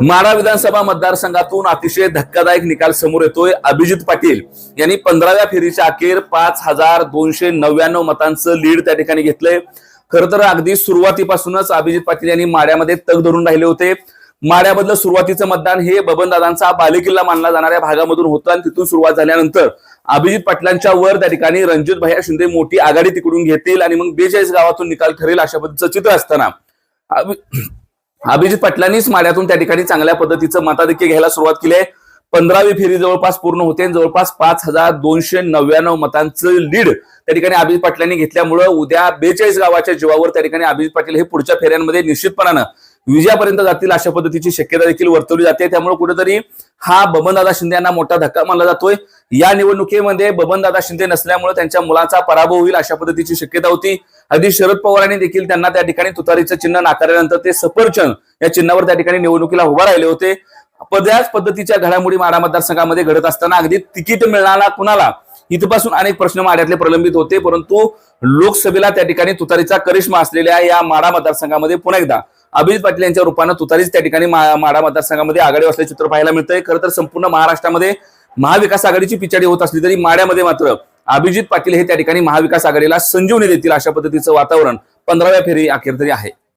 माढा विधानसभा मतदारसंघातून अतिशय धक्कादायक निकाल समोर येतोय. अभिजित पाटील यांनी पंधराव्या फेरीच्या अखेर पाच हजार दोनशे नव्याण्णव मतांचं लीड त्या ठिकाणी घेतलंय. खरं तर अगदी सुरुवातीपासूनच अभिजित पाटील यांनी माड्यामध्ये तग धरून राहिले होते. माड्यामधलं सुरुवातीचं मतदान हे बबनदादांचा बालेकिल्ला मानला जाणाऱ्या भागामधून होतं आणि तिथून सुरुवात झाल्यानंतर अभिजित पाटलांच्या वर त्या ठिकाणी रणजित भैया शिंदे मोठी आघाडी तिकडून घेतील आणि मग बेचाळीस गावातून निकाल ठरेल अशा पद्धतीचं चित्र असताना. अभिजित पाटलांनीच माड्यातून त्या ठिकाणी चांगल्या पद्धतीचं मताधिक्य घ्यायला सुरुवात केली आहे. पंधरावी फेरी जवळपास पूर्ण होते जवळपास पाच हजार दोनशे नव्याण्णव मतांचं लीड त्या ठिकाणी अभिजित पाटलांनी घेतल्यामुळं उद्या बेचाळीस गावाच्या जीवावर त्या ठिकाणी अभिजित पाटील हे पुढच्या फेऱ्यांमध्ये निश्चितपणानं विजयापर्यंत जातील अशा पद्धतीची शक्यता देखील वर्तवली जाते. त्यामुळे कुठेतरी हा बबनदादा शिंदे यांना मोठा धक्का मानला जातोय. या निवडणुकीमध्ये बबनदादा शिंदे नसल्यामुळे त्यांच्या मुलाचा पराभव होईल अशा पद्धतीची शक्यता होती. अगदी शरद पवारांनी देखील त्यांना त्या ठिकाणी तुतारीचं चिन्ह नाकारल्यानंतर ते सफरचंद या चिन्हावर त्या ठिकाणी निवडणुकीला उभा राहिले होते. त्याच पद्धतीच्या घडामोडी माडा मतदारसंघामध्ये घडत असताना अगदी तिकीट मिळाला कुणाला? इथपासून अनेक प्रश्न माड्यातले प्रलंबित होते परंतु लोकसभेला त्या ठिकाणी तुतारीचा करिश्मा असलेल्या या माडा मतदारसंघामध्ये पुन्हा एकदा अभिजित पाटील यांच्या रूपानं तुतारीच त्या ठिकाणी माढा माडा मतदारसंघामध्ये आघाडी असल्याचे चित्र पाहायला मिळतंय. खरं तर संपूर्ण महाराष्ट्रामध्ये महाविकास आघाडीची पिछाडी होत असली तरी माड्यामध्ये मात्र अभिजित पाटील हे त्या ठिकाणी महाविकास आघाडीला संजीवनी देतील अशा पद्धतीचं वातावरण पंधराव्या फेरी अखेर तरी आहे.